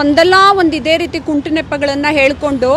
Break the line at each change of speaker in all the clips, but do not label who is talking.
ಒಂದಲ್ಲ ಒಂದು ಇದೇ ರೀತಿ ಕುಂಟು ನೆಪಗಳನ್ನು ಹೇಳ್ಕೊಂಡು,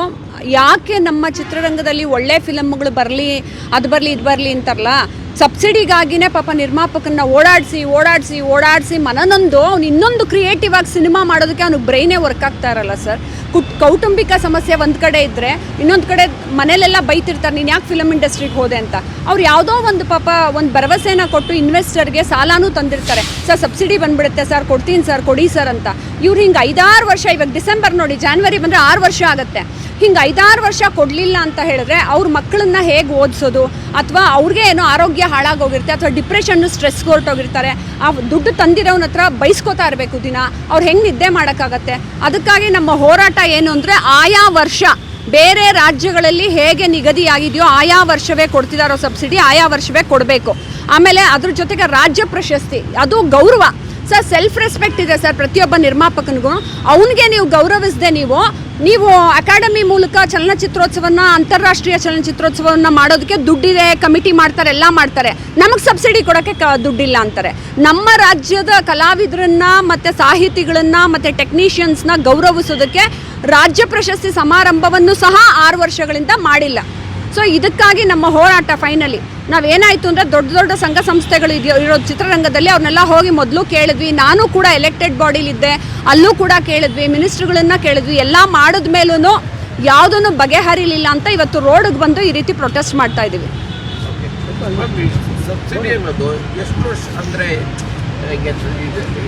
ಯಾಕೆ ನಮ್ಮ ಚಿತ್ರರಂಗದಲ್ಲಿ ಒಳ್ಳೆ ಫಿಲಮ್ಗಳು ಬರಲಿ, ಅದು ಬರಲಿ, ಇದು ಬರಲಿ ಅಂತಾರಲ್ಲ, ಸಬ್ಸಿಡಿಗಾಗಿನೇ ಪಾಪ ನಿರ್ಮಾಪಕನ್ನ ಓಡಾಡಿಸಿ ಓಡಾಡಿಸಿ ಓಡಾಡಿಸಿ ಮನನೊಂದು ಅವ್ನು ಇನ್ನೊಂದು ಕ್ರಿಯೇಟಿವ್ ಆಗಿ ಸಿನಿಮಾ ಮಾಡೋದಕ್ಕೆ ಅವ್ನಿಗೆ ಬ್ರೈನೇ ವರ್ಕ್ ಆಗ್ತಾ ಇರಲ್ಲ ಸರ್ ಕುಟ್ ಕೌಟುಂಬಿಕ ಸಮಸ್ಯೆ ಒಂದು ಕಡೆ ಇದ್ದರೆ ಇನ್ನೊಂದು ಕಡೆ ಮನೇಲೆಲ್ಲ ಬೈತಿರ್ತಾರೆ, ನೀನು ಯಾಕೆ ಫಿಲಮ್ ಇಂಡಸ್ಟ್ರಿಗೆ ಹೋದೆ ಅಂತ. ಅವ್ರು ಯಾವುದೋ ಒಂದು ಪಾಪ ಒಂದು ಭರವಸೆನ ಕೊಟ್ಟು ಇನ್ವೆಸ್ಟರ್ಗೆ ಸಾಲನೂ ತಂದಿರ್ತಾರೆ. ಸರ್, ಸಬ್ಸಿಡಿ ಬಂದುಬಿಡುತ್ತೆ ಸರ್, ಕೊಡ್ತೀನಿ ಸರ್, ಕೊಡಿ ಸರ್ ಅಂತ. ಇವ್ರು ಹಿಂಗೆ ಐದಾರು ವರ್ಷ, ಇವಾಗ ಡಿಸೆಂಬರ್ ನೋಡಿ, ಜಾನ್ವರಿ ಬಂದರೆ ಆರು ವರ್ಷ ಆಗುತ್ತೆ. ಹಿಂಗೆ ಐದಾರು ವರ್ಷ ಕೊಡಲಿಲ್ಲ ಅಂತ ಹೇಳಿದ್ರೆ ಅವ್ರ ಮಕ್ಕಳನ್ನ ಹೇಗೆ ಓದಿಸೋದು? ಅಥವಾ ಅವ್ರಿಗೆ ಏನೋ ಆರೋಗ್ಯ ಹಾಳಾಗೋಗಿರುತ್ತೆ, ಅಥವಾ ಡಿಪ್ರೆಷನ್ನು ಸ್ಟ್ರೆಸ್ ಹೊರಟೋಗಿರ್ತಾರೆ. ಆ ದುಡ್ಡು ತಂದಿರೋನ ಹತ್ರ ಬೈಸ್ಕೋತಾ ಇರಬೇಕು ದಿನ. ಅವ್ರು ಹೆಂಗೆ ನಿದ್ದೆ ಮಾಡೋಕ್ಕಾಗತ್ತೆ? ಅದಕ್ಕಾಗಿ ನಮ್ಮ ಹೋರಾಟ ಏನು ಅಂದರೆ ಆಯಾ ವರ್ಷ ಬೇರೆ ರಾಜ್ಯಗಳಲ್ಲಿ ಹೇಗೆ ನಿಗದಿಯಾಗಿದೆಯೋ ಆಯಾ ವರ್ಷವೇ ಕೊಡ್ತಿದಾರೋ ಸಬ್ಸಿಡಿ ಆಯಾ ವರ್ಷವೇ ಕೊಡಬೇಕು. ಆಮೇಲೆ ಅದ್ರ ಜೊತೆಗೆ ರಾಜ್ಯ ಪ್ರಶಸ್ತಿ, ಅದು ಗೌರವ. ಸರ್ ಸೆಲ್ಫ್ ರೆಸ್ಪೆಕ್ಟ್ ಇದೆ ಸರ್ ಪ್ರತಿಯೊಬ್ಬ ನಿರ್ಮಾಪಕನಿಗೂ. ಅವನಿಗೆ ನೀವು ಗೌರವಿಸದೆ ನೀವು ನೀವು ಅಕಾಡೆಮಿ ಮೂಲಕ ಚಲನಚಿತ್ರೋತ್ಸವನ ಅಂತಾರಾಷ್ಟ್ರೀಯ ಚಲನಚಿತ್ರೋತ್ಸವವನ್ನು ಮಾಡೋದಕ್ಕೆ ದುಡ್ಡಿದೆ, ಕಮಿಟಿ ಮಾಡ್ತಾರೆ, ಎಲ್ಲ ಮಾಡ್ತಾರೆ. ನಮಗೆ ಸಬ್ಸಿಡಿ ಕೊಡೋಕ್ಕೆ ಕ, ದುಡ್ಡಿಲ್ಲ ಅಂತಾರೆ. ನಮ್ಮ ರಾಜ್ಯದ ಕಲಾವಿದರನ್ನ ಮತ್ತು ಸಾಹಿತಿಗಳನ್ನು ಮತ್ತು ಟೆಕ್ನಿಷಿಯನ್ಸ್ನ ಗೌರವಿಸೋದಕ್ಕೆ ರಾಜ್ಯ ಪ್ರಶಸ್ತಿ ಸಮಾರಂಭವನ್ನು ಸಹ ಆರು ವರ್ಷಗಳಿಂದ ಮಾಡಿಲ್ಲ. ಸೊ ಇದಕ್ಕಾಗಿ ನಮ್ಮ ಹೋರಾಟ ಫೈನಲಿ ನಾವೇನಾಯಿತು ಅಂದರೆ ದೊಡ್ಡ ದೊಡ್ಡ ಸಂಘ ಸಂಸ್ಥೆಗಳು ಇದೆಯೋ, ಇರೋ ಚಿತ್ರರಂಗದಲ್ಲಿ ಅವ್ರನ್ನೆಲ್ಲ ಹೋಗಿ ಮೊದಲು ಕೇಳಿದ್ವಿ. ನಾನು ಕೂಡ ಎಲೆಕ್ಟೆಡ್ ಬಾಡಿಲಿದ್ದೆ ಅಲ್ಲೂ ಕೂಡ ಕೇಳಿದ್ವಿ. ಮಿನಿಸ್ಟ್ರುಗಳನ್ನ ಕೇಳಿದ್ವಿ. ಎಲ್ಲ ಮಾಡಿದ ಮೇಲೂ ಯಾವುದನ್ನು ಬಗೆಹರಿಲಿಲ್ಲ ಅಂತ ಇವತ್ತು ರೋಡಿಗೆ ಬಂದು ಈ ರೀತಿ ಪ್ರೊಟೆಸ್ಟ್ ಮಾಡ್ತಾ ಇದ್ದೀವಿ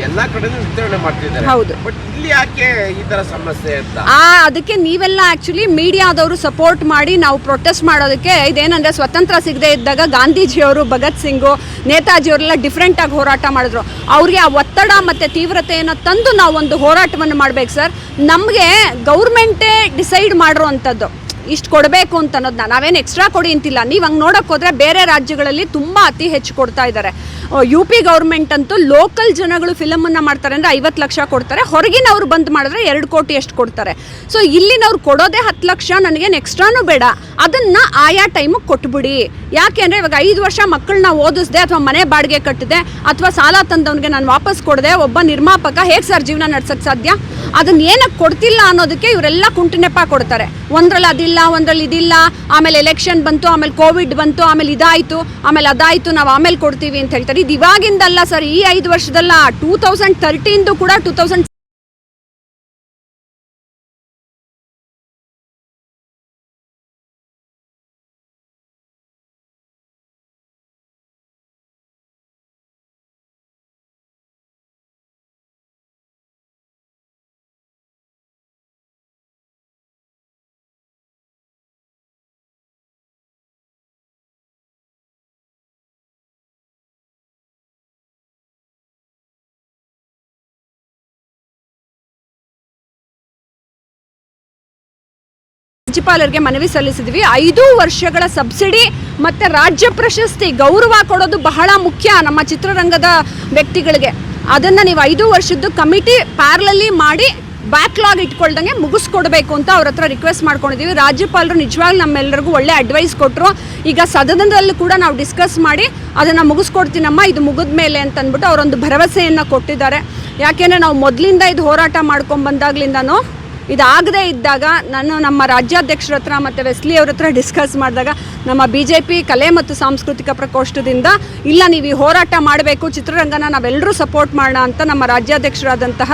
ಎಲ್ಲಾ ಕಡೆನೂ ವಿತರಣೆ ಮಾಡ್ತಿದ್ದಾರೆ.
ಹೌದು.
ಬಟ್ ಇಲ್ಲಿ ಯಾಕೆ ಈ ತರ ಸಮಸ್ಯೆ ಅಂತ?
ಆ ಅದಕ್ಕೆ ನೀವೆಲ್ಲ ಆಕ್ಚುಲಿ ಮೀಡಿಯಾದವರು ಸಪೋರ್ಟ್ ಮಾಡಿ ನಾವು ಪ್ರೊಟೆಸ್ಟ್ ಮಾಡೋದಕ್ಕೆ ಇದೇನಂದ್ರೆ ಸ್ವತಂತ್ರ ಸಿಗದೆ ಇದ್ದಾಗ ಗಾಂಧೀಜಿಯವರು ಭಗತ್ ಸಿಂಗು ನೇತಾಜಿಯವರೆಲ್ಲ ಡಿಫ್ರೆಂಟಾಗಿ ಹೋರಾಟ ಮಾಡಿದ್ರು. ಅವ್ರಿಗೆ ಆ ಒತ್ತಡ ಮತ್ತೆ ತೀವ್ರತೆಯನ್ನು ತಂದು ನಾವು ಒಂದು ಹೋರಾಟವನ್ನು ಮಾಡ್ಬೇಕು ಸರ್ ನಮಗೆ ಗೌರ್ಮೆಂಟೇ ಡಿಸೈಡ್ ಮಾಡಿರುವಂಥದ್ದು ಇಷ್ಟು ಕೊಡಬೇಕು ಅಂತ ಅನ್ನೋದನ್ನ ನಾವೇನು ಎಕ್ಸ್ಟ್ರಾ ಕೊಡಿ ಅಂತಿಲ್ಲ. ನೀವು ಹಂಗೆ ನೋಡೋಕ್ಕೋದ್ರೆ ಹೋದರೆ ಬೇರೆ ರಾಜ್ಯಗಳಲ್ಲಿ ತುಂಬ ಅತಿ ಹೆಚ್ಚು ಕೊಡ್ತಾ ಇದ್ದಾರೆ. ಯು ಪಿ ಗೌರ್ಮೆಂಟ್ ಅಂತೂ ಲೋಕಲ್ ಜನಗಳು ಫಿಲಮನ್ನು ಮಾಡ್ತಾರೆ ಅಂದರೆ ಐವತ್ತು ಲಕ್ಷ ಕೊಡ್ತಾರೆ. ಹೊರಗಿನವ್ರು ಬಂದು ಮಾಡಿದ್ರೆ ಎರಡು ಕೋಟಿ ಎಷ್ಟು ಕೊಡ್ತಾರೆ. ಸೊ ಇಲ್ಲಿನವ್ರು ಕೊಡೋದೇ ಹತ್ತು ಲಕ್ಷ, ನನಗೇನು ಎಕ್ಸ್ಟ್ರಾನೂ ಬೇಡ. ಅದನ್ನು ಆಯಾ ಟೈಮಿಗೆ ಕೊಟ್ಬಿಡಿ. ಯಾಕೆ ಅಂದರೆ ಇವಾಗ ಐದು ವರ್ಷ ಮಕ್ಕಳನ್ನ ಓದಿಸ್ದೆ ಅಥವಾ ಮನೆ ಬಾಡಿಗೆ ಕಟ್ಟಿದೆ ಅಥವಾ ಸಾಲ ತಂದವನಿಗೆ ನಾನು ವಾಪಸ್ ಕೊಡದೆ, ಒಬ್ಬ ನಿರ್ಮಾಪಕ ಹೇಗೆ ಸರ್ ಜೀವನ ನಡ್ಸೋಕ್ಕೆ ಸಾಧ್ಯ? ಅದನ್ನ ಏನಕ್ಕೆ ಕೊಡ್ತಿಲ್ಲ ಅನ್ನೋದಕ್ಕೆ ಇವರೆಲ್ಲ ಕುಂಟಿನೆಪ ಕೊಡ್ತಾರೆ. ಒಂದ್ರಲ್ಲಿ ಅದಿಲ್ಲ, ಒಂದ್ರಲ್ಲಿ ಇದಿಲ್ಲ, ಆಮೇಲೆ ಎಲೆಕ್ಷನ್ ಬಂತು, ಆಮೇಲೆ ಕೋವಿಡ್ ಬಂತು, ಆಮೇಲೆ ಇದಾಯಿತು, ಆಮೇಲೆ ಅದಾಯಿತು, ನಾವು ಆಮೇಲೆ ಕೊಡ್ತೀವಿ ಅಂತ ಹೇಳ್ತಾರೆ. ಇದು ಇವಾಗಿಂದಲ್ಲ ಸರ್, ಈ ಐದು ವರ್ಷದಲ್ಲ ಟೂ ತೌಸಂಡ್ ಕೂಡ ಟೂ ತೌಸಂಡ್ ರಾಜ್ಯಪಾಲರಿಗೆ ಮನವಿ ಸಲ್ಲಿಸಿದ್ವಿ. ಐದು ವರ್ಷಗಳ ಸಬ್ಸಿಡಿ ಮತ್ತೆ ರಾಜ್ಯ ಪ್ರಶಸ್ತಿ ಗೌರವ ಕೊಡೋದು ಬಹಳ ಮುಖ್ಯ ನಮ್ಮ ಚಿತ್ರರಂಗದ ವ್ಯಕ್ತಿಗಳಿಗೆ. ಅದನ್ನು ನೀವು ಐದು ವರ್ಷದ್ದು ಕಮಿಟಿ ಪ್ಯಾರ್ಲಲ್ಲಿ ಮಾಡಿ ಬ್ಯಾಕ್ಲಾಗ್ ಇಟ್ಕೊಳ್ದಂಗೆ ಮುಗಿಸ್ಕೊಡ್ಬೇಕು ಅಂತ ಅವ್ರ ಹತ್ರ ರಿಕ್ವೆಸ್ಟ್ ಮಾಡ್ಕೊಂಡಿದ್ದೀವಿ ರಾಜ್ಯಪಾಲರು ನಿಜವಾಗ್ಲೂ ನಮ್ಮೆಲ್ಲರಿಗೂ ಒಳ್ಳೆ ಅಡ್ವೈಸ್ ಕೊಟ್ಟರು ಈಗ ಸದನದಲ್ಲೂ ಕೂಡ ನಾವು ಡಿಸ್ಕಸ್ ಮಾಡಿ ಅದನ್ನು ಮುಗಿಸ್ಕೊಡ್ತೀನಮ್ಮ, ಇದು ಮುಗಿದ ಮೇಲೆ ಅಂತ ಅಂದ್ಬಿಟ್ಟು ಅವರೊಂದು ಭರವಸೆಯನ್ನು ಕೊಟ್ಟಿದ್ದಾರೆ. ಯಾಕೆಂದರೆ ನಾವು ಮೊದಲಿಂದ ಇದು ಹೋರಾಟ ಮಾಡ್ಕೊಂಡು ಬಂದಾಗ್ಲಿಂದನೂ ಇದಾಗದೇ ಇದ್ದಾಗ ನಾನು ನಮ್ಮ ರಾಜ್ಯಾಧ್ಯಕ್ಷರ ಹತ್ರ ಮತ್ತು ವೆಸ್ಲಿ ಅವ್ರ ಹತ್ರ ಡಿಸ್ಕಸ್ ಮಾಡಿದಾಗ ನಮ್ಮ ಬಿ ಜೆ ಪಿ ಕಲೆ ಮತ್ತು ಸಾಂಸ್ಕೃತಿಕ ಪ್ರಕೋಷ್ಠದಿಂದ ಇಲ್ಲ, ನೀವು ಈ ಹೋರಾಟ ಮಾಡಬೇಕು, ಚಿತ್ರರಂಗನ ನಾವೆಲ್ಲರೂ ಸಪೋರ್ಟ್ ಮಾಡೋಣ ಅಂತ ನಮ್ಮ ರಾಜ್ಯಾಧ್ಯಕ್ಷರಾದಂತಹ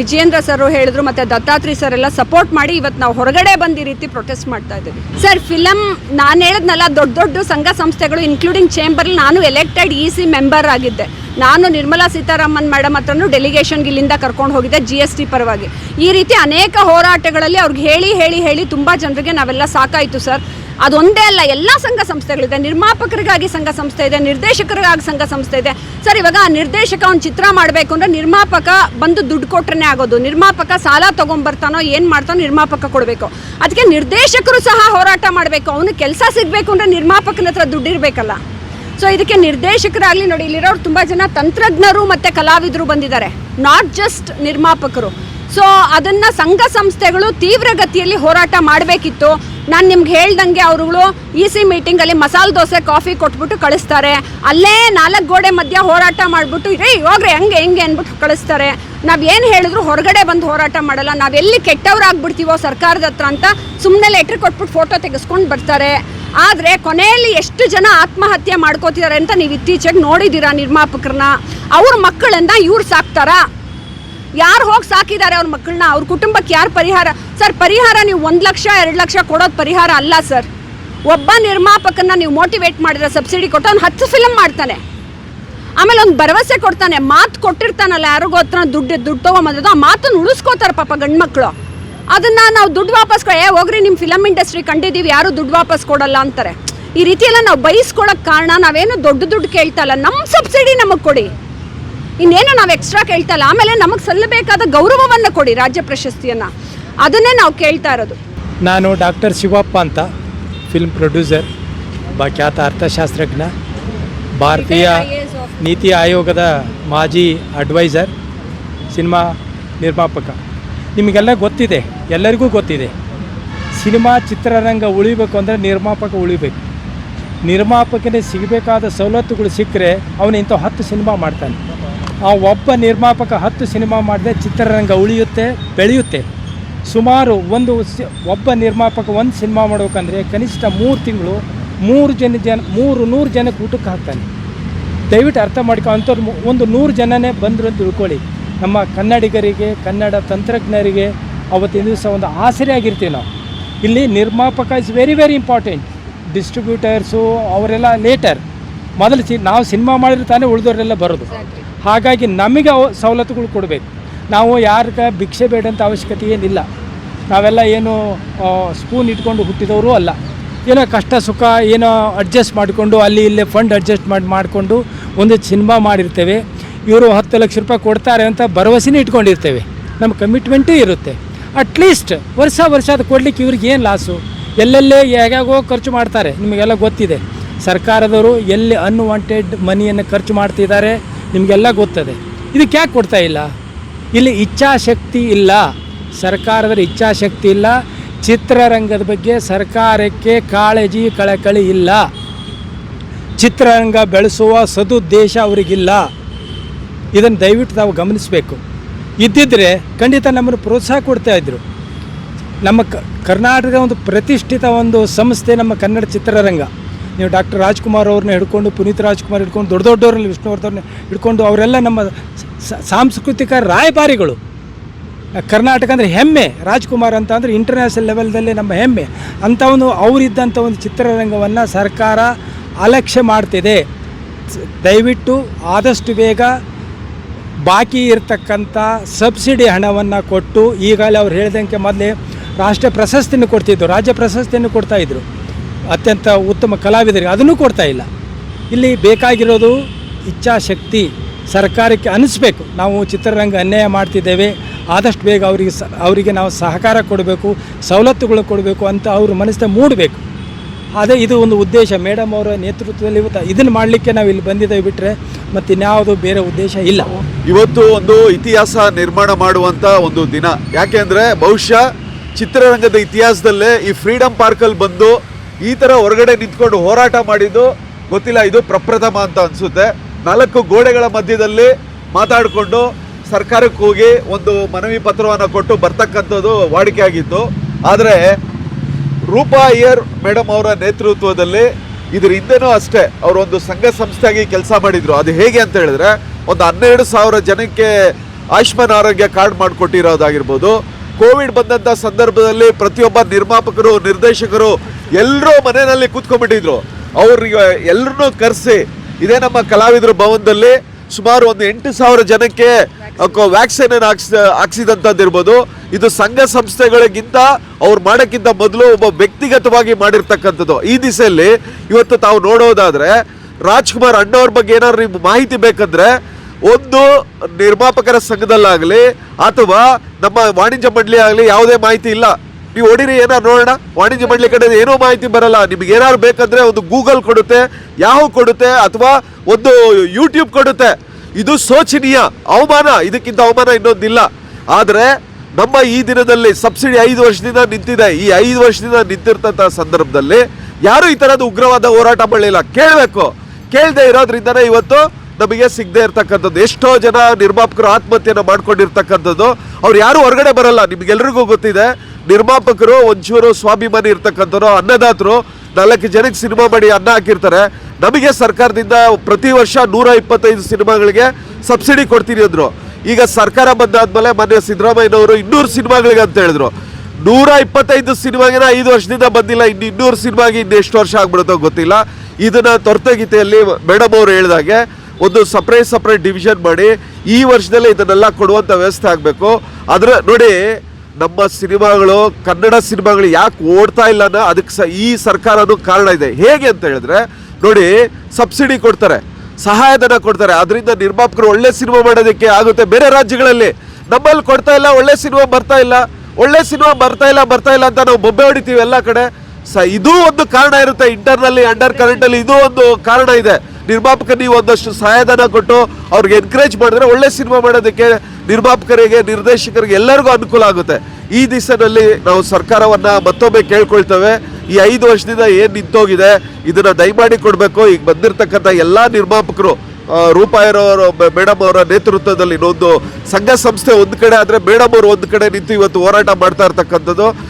ವಿಜಯೇಂದ್ರ ಸರ್ ಹೇಳಿದ್ರು ಮತ್ತು ದತ್ತಾತ್ರಿ ಸರ್ ಎಲ್ಲ ಸಪೋರ್ಟ್ ಮಾಡಿ ಇವತ್ತು ನಾವು ಹೊರಗಡೆ ಬಂದು ಈ ರೀತಿ ಪ್ರೊಟೆಸ್ಟ್ ಮಾಡ್ತಾ ಇದ್ದೀವಿ. ಸರ್ ಫಿಲಮ್ ನಾನು ಹೇಳಿದ್ನಲ್ಲ, ದೊಡ್ಡ ದೊಡ್ಡ ಸಂಘ ಸಂಸ್ಥೆಗಳು ಇನ್ಕ್ಲೂಡಿಂಗ್ ಚೇಂಬರ್ಲಿ ನಾನು ಎಲೆಕ್ಟೆಡ್ ಇ ಸಿ ಮೆಂಬರ್ ಆಗಿದ್ದೆ. ನಾನು ನಿರ್ಮಲಾ ಸೀತಾರಾಮನ್ ಮೇಡಮ್ ಹತ್ರನೂ ಡೆಲಿಗೇಷನ್ಗೆ ಇಲ್ಲಿಂದ ಕರ್ಕೊಂಡು ಹೋಗಿದ್ದೆ ಜಿ ಎಸ್ ಟಿ ಪರವಾಗಿ. ಈ ರೀತಿ ಅನೇಕ ಹೋರಾಟಗಳಲ್ಲಿ ಅವ್ರಿಗೆ ಹೇಳಿ ಹೇಳಿ ಹೇಳಿ ತುಂಬ ಜನರಿಗೆ ನಾವೆಲ್ಲ ಸಾಕಾಯಿತು ಸರ್ ಅದೊಂದೇ ಅಲ್ಲ, ಎಲ್ಲ ಸಂಘ ಸಂಸ್ಥೆಗಳಿದೆ ನಿರ್ಮಾಪಕರಿಗಾಗಿ ಸಂಘ ಸಂಸ್ಥೆ ಇದೆ, ನಿರ್ದೇಶಕರಿಗಾಗಿ ಸಂಘ ಸಂಸ್ಥೆ ಇದೆ. ಸರ್, ಇವಾಗ ಆ ನಿರ್ದೇಶಕ ಒಂದು ಚಿತ್ರ ಮಾಡಬೇಕು ಅಂದರೆ ನಿರ್ಮಾಪಕ ಬಂದು ದುಡ್ಡು ಕೊಟ್ರೆ ಆಗೋದು. ನಿರ್ಮಾಪಕ ಸಾಲ ತೊಗೊಂಬರ್ತಾನೋ, ಏನು ಮಾಡ್ತಾನೋ ನಿರ್ಮಾಪಕ ಕೊಡಬೇಕು. ಅದಕ್ಕೆ ನಿರ್ದೇಶಕರು ಸಹ ಹೋರಾಟ ಮಾಡಬೇಕು. ಅವನು ಕೆಲಸ ಸಿಗಬೇಕು ಅಂದರೆ ನಿರ್ಮಾಪಕನ ಹತ್ರ ದುಡ್ಡಿರಬೇಕಲ್ಲ ಸೊ ಇದಕ್ಕೆ ನಿರ್ದೇಶಕರಾಗಲಿ ನೋಡಿ, ಇಲ್ಲಿರೋರು ತುಂಬ ಜನ ತಂತ್ರಜ್ಞರು ಮತ್ತು ಕಲಾವಿದರು ಬಂದಿದ್ದಾರೆ. ನಾಟ್ ಜಸ್ಟ್ ನಿರ್ಮಾಪಕರು. ಸೊ ಅದನ್ನು ಸಂಘ ಸಂಸ್ಥೆಗಳು ತೀವ್ರಗತಿಯಲ್ಲಿ ಹೋರಾಟ ಮಾಡಬೇಕಿತ್ತು. ನಾನು ನಿಮ್ಗೆ ಹೇಳ್ದಂಗೆ ಅವರುಗಳು E C ಮೀಟಿಂಗಲ್ಲಿ masala dosa, coffee ಕೊಟ್ಬಿಟ್ಟು ಕಳಿಸ್ತಾರೆ. ಅಲ್ಲೇ ನಾಲ್ಕು ಗೋಡೆ ಮಧ್ಯ ಹೋರಾಟ ಮಾಡಿಬಿಟ್ಟು ರೀ ಹೋಗ್ರಿ, ಹಂಗೆ, ಹೆಂಗೆ, ಅಂದ್ಬಿಟ್ಟು ಕಳಿಸ್ತಾರೆ. ನಾವು ಏನು ಹೇಳಿದ್ರು ಹೊರಗಡೆ ಬಂದು ಹೋರಾಟ ಮಾಡಲ್ಲ. ನಾವೆಲ್ಲಿ ಕೆಟ್ಟವ್ರಾಗ್ಬಿಡ್ತೀವೋ ಸರ್ಕಾರದ ಹತ್ರ ಅಂತ ಸುಮ್ಮನೆ ಲೆಟ್ರ್ ಕೊಟ್ಬಿಟ್ಟು ಫೋಟೋ ತೆಗೆಸ್ಕೊಂಡು ಬರ್ತಾರೆ. ಆದರೆ ಕೊನೆಯಲ್ಲಿ ಎಷ್ಟು ಜನ ಆತ್ಮಹತ್ಯೆ ಮಾಡ್ಕೋತಿದ್ದಾರೆ ಅಂತ ನೀವು ಇತ್ತೀಚೆಗೆ ನೋಡಿದ್ದೀರಾ ನಿರ್ಮಾಪಕರನ್ನ ಅವ್ರ ಮಕ್ಕಳನ್ನ ಇವ್ರು ಸಾಕ್ತಾರಾ? ಯಾರು ಹೋಗಿ ಸಾಕಿದ್ದಾರೆ ಅವ್ರ ಮಕ್ಕಳನ್ನ ಅವ್ರ ಕುಟುಂಬಕ್ಕೆ ಯಾರು ಪರಿಹಾರ? ಸರ್, ಪರಿಹಾರ ನೀವು ಒಂದು ಲಕ್ಷ, ಎರಡು ಲಕ್ಷ ಕೊಡೋದು ಪರಿಹಾರ ಅಲ್ಲ, ಸರ್. ಒಬ್ಬ ನಿರ್ಮಾಪಕನ ನೀವು ಮೋಟಿವೇಟ್ ಮಾಡಿದ್ರೆ ಸಬ್ಸಿಡಿ ಕೊಟ್ಟು ಅವ್ನು ಹತ್ತು ಫಿಲಮ್ ಮಾಡ್ತಾನೆ. ಆಮೇಲೆ ಒಂದು ಭರವಸೆ ಕೊಡ್ತಾನೆ, ಮಾತು ಕೊಟ್ಟಿರ್ತಾನಲ್ಲ, ಯಾರಿಗೂ ಹತ್ರ ದುಡ್ಡು ದುಡ್ಡು ತೊಗೊಂಬಂದದ್ದು, ಆ ಮಾತನ್ನು ಉಳಿಸ್ಕೋತಾರೆ ಪಾಪ ಗಂಡ್ಮಕ್ಳು. ಅದನ್ನು ನಾವು ದುಡ್ಡು ವಾಪಸ್ ಏ, ಹೋಗ್ರಿ ನಿಮ್ಮ ಫಿಲಮ್ ಇಂಡಸ್ಟ್ರಿ ಕಂಡಿದ್ದೀವಿ ಯಾರು ದುಡ್ಡು ವಾಪಸ್ ಕೊಡಲ್ಲ ಅಂತಾರೆ. ಈ ರೀತಿಯೆಲ್ಲ ನಾವು ಬೈಸ್ಕೊಳಕ್ ಕಾರಣ ನಾವೇನು ದೊಡ್ಡ ದುಡ್ಡು ಕೇಳ್ತಾ ಇಲ್ಲ ನಮ್ಮ ಸಬ್ಸಿಡಿ ನಮಗೆ ಕೊಡಿ. ಇನ್ನೇನು ನಾವು ಎಕ್ಸ್ಟ್ರಾ ಕೇಳ್ತಾ ಇಲ್ಲ. ಆಮೇಲೆ ನಮಗೆ ಸಲ್ಲಬೇಕಾದ ಗೌರವವನ್ನು ಕೊಡಿ ರಾಜ್ಯ ಪ್ರಶಸ್ತಿಯನ್ನು. ಅದನ್ನೇ ನಾವು ಕೇಳ್ತಾ ಇರೋದು.
ನಾನು ಡಾಕ್ಟರ್ ಶಿವಪ್ಪ ಅಂತ ಫಿಲ್ಮ್ ಪ್ರೊಡ್ಯೂಸರ್ ಒಬ್ಬ ಖ್ಯಾತ ಅರ್ಥಶಾಸ್ತ್ರಜ್ಞ, ಭಾರತೀಯ ನೀತಿ ಆಯೋಗದ ಮಾಜಿ ಅಡ್ವೈಸರ್ ಸಿನಿಮಾ ನಿರ್ಮಾಪಕ. ನಿಮಗೆಲ್ಲ ಗೊತ್ತಿದೆ, ಎಲ್ಲರಿಗೂ ಗೊತ್ತಿದೆ. ಸಿನಿಮಾ ಚಿತ್ರರಂಗ ಉಳಿಬೇಕು ಅಂದರೆ ನಿರ್ಮಾಪಕ ಉಳಿಬೇಕು. ನಿರ್ಮಾಪಕನೇ ಸಿಗಬೇಕಾದ ಸವಲತ್ತುಗಳು ಸಿಕ್ಕರೆ ಅವನು ಇಂಥ ಹತ್ತು ಸಿನಿಮಾ ಮಾಡ್ತಾನೆ. ಆ ಒಬ್ಬ ನಿರ್ಮಾಪಕ ಹತ್ತು ಸಿನಿಮಾ ಮಾಡಿದ್ರೆ ಚಿತ್ರರಂಗ ಉಳಿಯುತ್ತೆ, ಬೆಳೆಯುತ್ತೆ. ಸುಮಾರು ಒಂದು ಒಬ್ಬ ನಿರ್ಮಾಪಕ ಒಂದು ಸಿನಿಮಾ ಮಾಡಬೇಕಂದ್ರೆ ಕನಿಷ್ಠ ಮೂರು ತಿಂಗಳು ಮೂರು ಜನ ಜನ, ಮೂರು ನೂರು ಜನಕ್ಕೆ ಊಟಕ್ಕೆ ಹಾಕ್ತಾನೆ. ದಯವಿಟ್ಟು ಅರ್ಥ ಮಾಡ್ಕೊ, ಅಂಥವ್ರು ಒಂದು ನೂರು ಜನನೇ ಬಂದರು ಅಂತ ತಿಳ್ಕೊಳ್ಳಿ. ನಮ್ಮ ಕನ್ನಡಿಗರಿಗೆ, ಕನ್ನಡ ತಂತ್ರಜ್ಞರಿಗೆ ಅವತ್ತಿನ ದಿವಸ ಒಂದು ಆಸರೆ ಆಗಿರ್ತೀವಿ ನಾವು. ಇಲ್ಲಿ ನಿರ್ಮಾಪಕ is very very important distributors ಅವರೆಲ್ಲ ಲೇಟರ್ ಮೊದಲು ನಾವು ಸಿನಿಮಾ ಮಾಡಿದ್ರೆ ತಾನೇ ಉಳಿದವರೆಲ್ಲ ಬರೋದು. ಹಾಗಾಗಿ ನಮಗೆ ಅವ ಸವಲತ್ತುಗಳು ಕೊಡಬೇಕು. ನಾವು ಯಾರಿಗೆ ಭಿಕ್ಷೆ ಬೇಡಂತ ಅವಶ್ಯಕತೆ ಏನಿಲ್ಲ. ನಾವೆಲ್ಲ ಏನು ಸ್ಪೂನ್ ಇಟ್ಕೊಂಡು ಹುಟ್ಟಿದವರು ಅಲ್ಲ. ಏನೋ ಕಷ್ಟ ಸುಖ ಏನೋ ಅಡ್ಜಸ್ಟ್ ಮಾಡಿಕೊಂಡು ಅಲ್ಲಿ ಇಲ್ಲೇ ಫಂಡ್ ಅಡ್ಜಸ್ಟ್ ಮಾಡಿ, ಮಾಡಿಕೊಂಡು ಒಂದು ಸಿನಿಮಾ ಮಾಡಿರ್ತೇವೆ. ಇವರು ಹತ್ತು ಲಕ್ಷ ರೂಪಾಯಿ ಕೊಡ್ತಾರೆ ಅಂತ ಭರವಸೆನೇ ಇಟ್ಕೊಂಡಿರ್ತೇವೆ. ನಮ್ಮ ಕಮಿಟ್ಮೆಂಟೇ ಇರುತ್ತೆ. ಅಟ್ಲೀಸ್ಟ್ ವರ್ಷ ವರ್ಷ ಅದು ಕೊಡ್ಲಿಕ್ಕೆ ಇವ್ರಿಗೆ ಏನು ಲಾಸು ಎಲ್ಲೆಲ್ಲೇ ಹೇಗಾಗೋ ಖರ್ಚು ಮಾಡ್ತಾರೆ. ನಿಮಗೆಲ್ಲ ಗೊತ್ತಿದೆ. ಸರ್ಕಾರದವರು ಎಲ್ಲಿ ಅನ್ವಾಂಟೆಡ್ ಮನಿಯನ್ನು ಖರ್ಚು ಮಾಡ್ತಿದ್ದಾರೆ. ನಿಮಗೆಲ್ಲ ಗೊತ್ತದೆ. ಇದಕ್ಕೆ ಯಾಕೆ ಕೊಡ್ತಾ ಇಲ್ಲ? ಇಲ್ಲಿ ಇಚ್ಛಾಶಕ್ತಿ ಇಲ್ಲ. ಸರ್ಕಾರದ ಇಚ್ಛಾಶಕ್ತಿ ಇಲ್ಲ. ಚಿತ್ರರಂಗದ ಬಗ್ಗೆ ಸರ್ಕಾರಕ್ಕೆ ಕಾಳಜಿ, ಕಳಕಳಿ ಇಲ್ಲ. ಚಿತ್ರರಂಗ ಬೆಳೆಸುವ ಸದುದ್ದೇಶ ಅವರಿಗಿಲ್ಲ. ಇದನ್ನು ದಯವಿಟ್ಟು ತಾವು ಗಮನಿಸಬೇಕು. ಇದ್ದಿದ್ದರೆ ಖಂಡಿತ ನಮ್ಮನ್ನು ಪ್ರೋತ್ಸಾಹ ಕೊಡ್ತಾ ಇದ್ದರು ನಮ್ಮ ಕರ್ನಾಟಕದ ಒಂದು ಪ್ರತಿಷ್ಠಿತ ಒಂದು ಸಂಸ್ಥೆ ನಮ್ಮ ಕನ್ನಡ ಚಿತ್ರರಂಗ. ನೀವು ಡಾಕ್ಟರ್ ರಾಜ್ಕುಮಾರ್ ಅವ್ರನ್ನ ಹಿಡ್ಕೊಂಡು, ಪುನೀತ್ ರಾಜ್ಕುಮಾರ್ ಹಿಡ್ಕೊಂಡು, ದೊಡ್ಡ ದೊಡ್ಡವ್ರಲ್ಲಿ ವಿಷ್ಣುವರ್ಧನ್ ಹಿಡ್ಕೊಂಡು ಅವರೆಲ್ಲ ನಮ್ಮ ಸಾಂಸ್ಕೃತಿಕ ರಾಯಭಾರಿಗಳು. ಕರ್ನಾಟಕ ಅಂದರೆ ಹೆಮ್ಮೆ, ರಾಜ್ಕುಮಾರ್ ಅಂತ ಅಂದರೆ ಇಂಟರ್ನ್ಯಾಷನಲ್ ಲೆವೆಲ್ದಲ್ಲೇ ನಮ್ಮ ಹೆಮ್ಮೆ. ಅಂಥವನು ಅವರಿದ್ದಂಥ ಒಂದು ಚಿತ್ರರಂಗವನ್ನು ಸರ್ಕಾರ ಅಲಕ್ಷ್ಯ ಮಾಡ್ತಿದೆ. ದಯವಿಟ್ಟು ಆದಷ್ಟು ಬೇಗ ಬಾಕಿ ಇರತಕ್ಕಂಥ ಸಬ್ಸಿಡಿ ಹಣವನ್ನು ಕೊಟ್ಟು ಈಗಾಗಲೇ ಅವ್ರು ಹೇಳ್ದಂಗೆ ಮೊದಲೇ ರಾಷ್ಟ್ರ ಪ್ರಶಸ್ತಿಯನ್ನು ಕೊಡ್ತಿದ್ದರು ರಾಜ್ಯ ಪ್ರಶಸ್ತಿಯನ್ನು ಕೊಡ್ತಾಯಿದ್ರು ಅತ್ಯಂತ ಉತ್ತಮ ಕಲಾವಿದರಿಗೆ ಅದನ್ನು ಕೊಡ್ತಾ ಇಲ್ಲ. ಇಲ್ಲಿ ಬೇಕಾಗಿರೋದು ಇಚ್ಛಾಶಕ್ತಿ ಸರ್ಕಾರಕ್ಕೆ ಅನಿಸ್ಬೇಕು. ನಾವು ಚಿತ್ರರಂಗ ಅನ್ಯಾಯ ಮಾಡ್ತಿದ್ದೇವೆ. ಆದಷ್ಟು ಬೇಗ ಅವರಿಗೆ ಸ, ಅವರಿಗೆ ನಾವು ಸಹಕಾರ ಕೊಡಬೇಕು, ಸವಲತ್ತುಗಳು ಕೊಡಬೇಕು ಅಂತ ಅವರು ಮನಸ್ಸಿನ ಮೂಡಬೇಕು. ಅದೇ ಇದು ಒಂದು ಉದ್ದೇಶ. ಮೇಡಮ್ ಅವರ ನೇತೃತ್ವದಲ್ಲಿ ಇವತ್ತು ಇದನ್ನು ಮಾಡಲಿಕ್ಕೆ ನಾವು ಇಲ್ಲಿ ಬಂದಿದ್ದೇವೆ ಬಿಟ್ಟರೆ ಮತ್ತು ಇನ್ಯಾವುದು ಬೇರೆ ಉದ್ದೇಶ ಇಲ್ಲ.
ಇವತ್ತು ಒಂದು ಇತಿಹಾಸ ನಿರ್ಮಾಣ ಮಾಡುವಂಥ ಒಂದು ದಿನ. ಯಾಕೆಂದರೆ ಬಹುಶಃ ಚಿತ್ರರಂಗದ ಇತಿಹಾಸದಲ್ಲೇ ಈ ಫ್ರೀಡಂ ಪಾರ್ಕಲ್ಲಿ ಬಂದು ಈ ತರ ಹೊರಗಡೆ ನಿಂತ್ಕೊಂಡು ಹೋರಾಟ ಮಾಡಿದ್ದು ಗೊತ್ತಿಲ್ಲ, ಇದು ಪ್ರಪ್ರಥಮ ಅಂತ ಅನ್ಸುತ್ತೆ. ನಾಲ್ಕು ಗೋಡೆಗಳ ಮಧ್ಯದಲ್ಲಿ ಮಾತಾಡಿಕೊಂಡು ಸರ್ಕಾರಕ್ಕೆ ಹೋಗಿ ಒಂದು ಮನವಿ ಪತ್ರವನ್ನು ಕೊಟ್ಟು ಬರ್ತಕ್ಕಂಥದ್ದು ವಾಡಿಕೆ ಆಗಿತ್ತು. ಆದರೆ ರೂಪಾ ಅಯ್ಯರ್ ಮೇಡಮ್ ಅವರ ನೇತೃತ್ವದಲ್ಲಿ ಇದ್ರ ಹಿಂದೆನೂ ಅಷ್ಟೇ, ಅವರು ಒಂದು ಸಂಘ ಸಂಸ್ಥೆಯಾಗಿ ಕೆಲಸ ಮಾಡಿದ್ರು. ಅದು ಹೇಗೆ ಅಂತ ಹೇಳಿದ್ರೆ, ಒಂದು ಹನ್ನೆರಡು ಸಾವಿರ ಜನಕ್ಕೆ ಆಯುಷ್ಮಾನ್ ಆರೋಗ್ಯ ಕಾರ್ಡ್ ಮಾಡಿಕೊಟ್ಟಿರೋದಾಗಿರ್ಬೋದು. ಕೋವಿಡ್ ಬಂದಂಥ ಸಂದರ್ಭದಲ್ಲಿ ಪ್ರತಿಯೊಬ್ಬ ನಿರ್ಮಾಪಕರು, ನಿರ್ದೇಶಕರು ಎಲ್ಲರೂ ಮನೆಯಲ್ಲಿ ಕೂತ್ಕೊಂಡ್ಬಿಟ್ಟಿದ್ರು. ಅವ್ರಿಗೆ ಎಲ್ಲರನ್ನು ಕರೆಸಿ, ಇದೇ ನಮ್ಮ ಕಲಾವಿದರ ಭವನದಲ್ಲಿ ಸುಮಾರು ಒಂದು ಎಂಟು ಸಾವಿರ ಜನಕ್ಕೆ ವ್ಯಾಕ್ಸಿನ್ ಹಾಕ್ಸ್ ಹಾಕ್ಸಿದಂಥದ್ದು ಇದು ಸಂಘ ಸಂಸ್ಥೆಗಳಿಗಿಂತ ಅವ್ರು ಮಾಡೋಕ್ಕಿಂತ ಮೊದಲು ಒಬ್ಬ ವ್ಯಕ್ತಿಗತವಾಗಿ ಮಾಡಿರ್ತಕ್ಕಂಥದ್ದು. ಈ ದಿಸೆಯಲ್ಲಿ ಇವತ್ತು ತಾವು ನೋಡೋದಾದರೆ ರಾಜ್ಕುಮಾರ್ ಅಣ್ಣವ್ರ ಬಗ್ಗೆ ಏನಾದ್ರು ಮಾಹಿತಿ ಬೇಕಂದ್ರೆ ಒಂದು ನಿರ್ಮಾಪಕರ ಸಂಘದಲ್ಲಾಗಲಿ ಅಥವಾ ನಮ್ಮ ವಾಣಿಜ್ಯ ಮಂಡಳಿ ಆಗಲಿ ಯಾವುದೇ ಮಾಹಿತಿ ಇಲ್ಲ. ನೀವು ಹೊಡಿರಿ ಏನಾರು ನೋಡೋಣ? ವಾಣಿಜ್ಯ ಮಂಡಳಿ ಕಡೆ ಏನೋ ಮಾಹಿತಿ ಬರಲ್ಲ. ನಿಮ್ಗೆ ಏನಾದ್ರು ಬೇಕಂದ್ರೆ ಒಂದು ಗೂಗಲ್ ಕೊಡುತ್ತೆ ಯಾವ ಕೊಡುತ್ತೆ, ಅಥವಾ ಒಂದು ಯೂಟ್ಯೂಬ್ ಕೊಡುತ್ತೆ. ಇದು ಶೋಚನೀಯ, ಅವಮಾನ. ಇದಕ್ಕಿಂತ ಅವಮಾನ ಇನ್ನೊಂದಿಲ್ಲ. ಆದರೆ ನಮ್ಮ ಈ ದಿನದಲ್ಲಿ ಸಬ್ಸಿಡಿ ಐದು ವರ್ಷದಿಂದ ನಿಂತಿದೆ. ಈ ಐದು ವರ್ಷದಿಂದ ನಿಂತಿರ್ತಂಥ ಸಂದರ್ಭದಲ್ಲಿ ಯಾರು ಈ ಥರದ ಉಗ್ರವಾದ ಹೋರಾಟ ಮಾಡಲಿಲ್ಲ? ಕೇಳಬೇಕು. ಕೇಳದೆ ಇರೋದ್ರಿಂದನೇ ಇವತ್ತು ನಮಗೆ ಸಿಗದೆ ಇರ್ತಕ್ಕಂಥದ್ದು. ಎಷ್ಟೋ ಜನ ನಿರ್ಮಾಪಕರು ಆತ್ಮಹತ್ಯೆಯನ್ನು ಮಾಡ್ಕೊಂಡಿರ್ತಕ್ಕಂಥದ್ದು. ಅವ್ರು ಯಾರು ಹೊರಗಡೆ ಬರಲ್ಲ. ನಿಮ್ಗೆಲ್ರಿಗೂ ಗೊತ್ತಿದೆ, ನಿರ್ಮಾಪಕರು ಒಂಚೂರು ಸ್ವಾಭಿಮಾನಿ ಇರ್ತಕ್ಕಂಥವ್ರು, ಅನ್ನದಾತರು. ನಾಲ್ಕು ಜನಕ್ಕೆ ಸಿನಿಮಾ ಮಾಡಿ ಅನ್ನ ಹಾಕಿರ್ತಾರೆ. ನಮಗೆ ಸರ್ಕಾರದಿಂದ ಪ್ರತಿ ವರ್ಷ ನೂರ ಇಪ್ಪತ್ತೈದು ಸಿನಿಮಾಗಳಿಗೆ ಸಬ್ಸಿಡಿ ಕೊಡ್ತೀನಿ ಅಂದರು. ಈಗ ಸರ್ಕಾರ ಬಂದಾದ್ಮೇಲೆ ಮೊನ್ನೆ ಸಿದ್ದರಾಮಯ್ಯನವರು ಇನ್ನೂರು ಸಿನಿಮಾಗಳಿಗೆ ಅಂತ ಹೇಳಿದ್ರು. ನೂರ ಇಪ್ಪತ್ತೈದು ಸಿನಿಮಾಗಿನ ಐದು ವರ್ಷದಿಂದ ಬಂದಿಲ್ಲ. ಇನ್ನು ಇನ್ನೂರು ಸಿನಿಮಾಗೆ ಇನ್ನು ಎಷ್ಟು ವರ್ಷ ಆಗ್ಬಿಡುತ್ತೋ ಗೊತ್ತಿಲ್ಲ. ಇದನ್ನು ತೊರ್ತಗೀತೆಯಲ್ಲಿ ಮೇಡಮ್ ಅವರು ಹೇಳಿದಾಗೆ ಒಂದು ಸಪ್ರೇಟ್ ಸಪ್ರೇಟ್ ಡಿವಿಷನ್ ಮಾಡಿ ಈ ವರ್ಷದಲ್ಲೇ ಇದನ್ನೆಲ್ಲ ಕೊಡುವಂಥ ವ್ಯವಸ್ಥೆ ಆಗಬೇಕು. ಅದರ ನೋಡಿ, ನಮ್ಮ ಸಿನಿಮಾಗಳು, ಕನ್ನಡ ಸಿನಿಮಾಗಳು ಯಾಕೆ ಓಡ್ತಾ ಇಲ್ಲ ಅನ್ನೋ ಅದಕ್ಕೆ ಸ ಈ ಸರ್ಕಾರನೂ ಕಾರಣ ಇದೆ. ಹೇಗೆ ಅಂತ ಹೇಳಿದ್ರೆ, ನೋಡಿ, ಸಬ್ಸಿಡಿ ಕೊಡ್ತಾರೆ, ಸಹಾಯಧನ ಕೊಡ್ತಾರೆ. ಅದರಿಂದ ನಿರ್ಮಾಪಕರು ಒಳ್ಳೆ ಸಿನಿಮಾ ಮಾಡೋದಕ್ಕೆ ಆಗುತ್ತೆ ಬೇರೆ ರಾಜ್ಯಗಳಲ್ಲಿ. ನಮ್ಮಲ್ಲಿ ಕೊಡ್ತಾ ಇಲ್ಲ, ಒಳ್ಳೆ ಸಿನಿಮಾ ಬರ್ತಾ ಇಲ್ಲ, ಒಳ್ಳೆ ಸಿನಿಮಾ ಬರ್ತಾ ಇಲ್ಲ ಬರ್ತಾ ಇಲ್ಲ ಅಂತ ನಾವು ಬೊಬ್ಬೆ ಹೊಡಿತೀವಿ ಎಲ್ಲ ಕಡೆ. ಸ ಇದು ಒಂದು ಕಾರಣ ಇರುತ್ತೆ ಇಂಟರ್ನಲ್ಲಿ ಅಂಡರ್ ಕರೆಂಟಲ್ಲಿ ಇದು ಒಂದು ಕಾರಣ ಇದೆ. ನಿರ್ಮಾಪಕ ನೀವು ಒಂದಷ್ಟು ಸಹಾಯಧನ ಕೊಟ್ಟು ಅವ್ರಿಗೆ ಎನ್ಕರೇಜ್ ಮಾಡಿದ್ರೆ ಒಳ್ಳೆ ಸಿನಿಮಾ ಮಾಡೋದಕ್ಕೆ ನಿರ್ಮಾಪಕರಿಗೆ, ನಿರ್ದೇಶಕರಿಗೆ ಎಲ್ಲರಿಗೂ ಅನುಕೂಲ ಆಗುತ್ತೆ. ಈ ದಿಸೆನಲ್ಲಿ ನಾವು ಸರ್ಕಾರವನ್ನ ಮತ್ತೊಮ್ಮೆ ಕೇಳ್ಕೊಳ್ತೇವೆ. ಈ ಐದು ವರ್ಷದಿಂದ ಏನು ನಿಂತೋಗಿದೆ, ಇದನ್ನ ದಯಮಾಡಿ ಕೊಡಬೇಕು. ಈಗ ಬಂದಿರತಕ್ಕಂಥ ಎಲ್ಲಾ ನಿರ್ಮಾಪಕರು ರೂಪಾಯಿರೋ ರೂಪಾಯಿರವರು ಮೇಡಮ್ ಅವರ ನೇತೃತ್ವದಲ್ಲಿ ಒಂದು ಸಂಘ ಸಂಸ್ಥೆ ಒಂದು ಕಡೆ ಆದರೆ ಮೇಡಮ್ ಅವರು ಒಂದು ಕಡೆ ನಿಂತು ಇವತ್ತು ಹೋರಾಟ ಮಾಡ್ತಾ ಇರ್ತಕ್ಕಂಥದ್ದು.